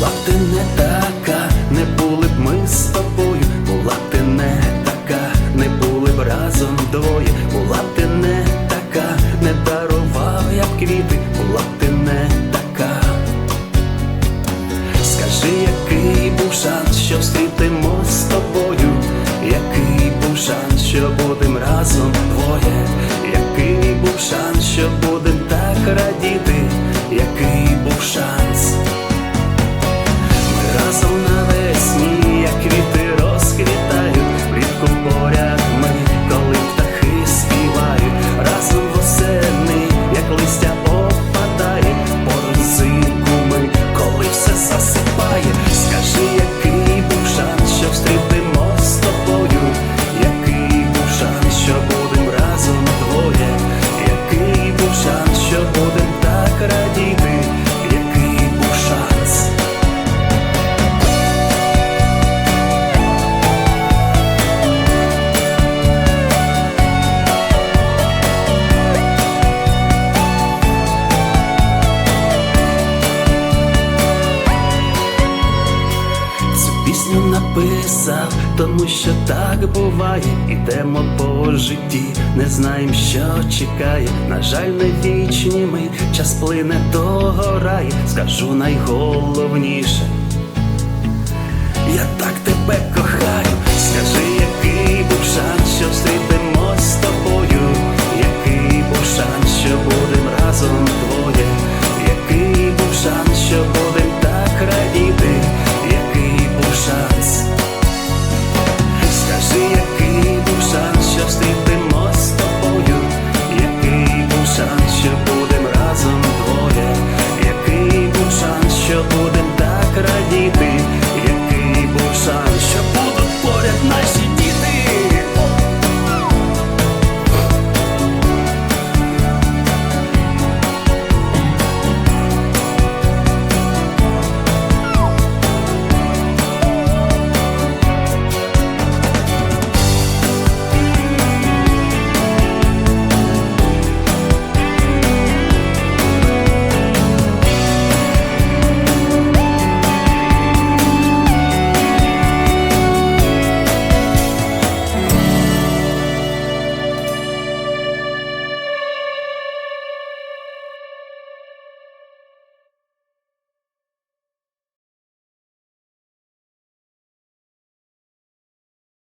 Була б ти не така, не були б ми з тобою, була б ти не така, не були б разом двоє, була б ти не така, не дарував я б квіти, була б ти не така. Скажи, який був шанс, що встрітимо з тобою, який був шанс, що будем разом написав, тому що так буває, ідемо по житті, не знаєм, що чекає. На жаль, не вічні ми, час плине догорає, скажу найголовніше. Я так тебе кохаю,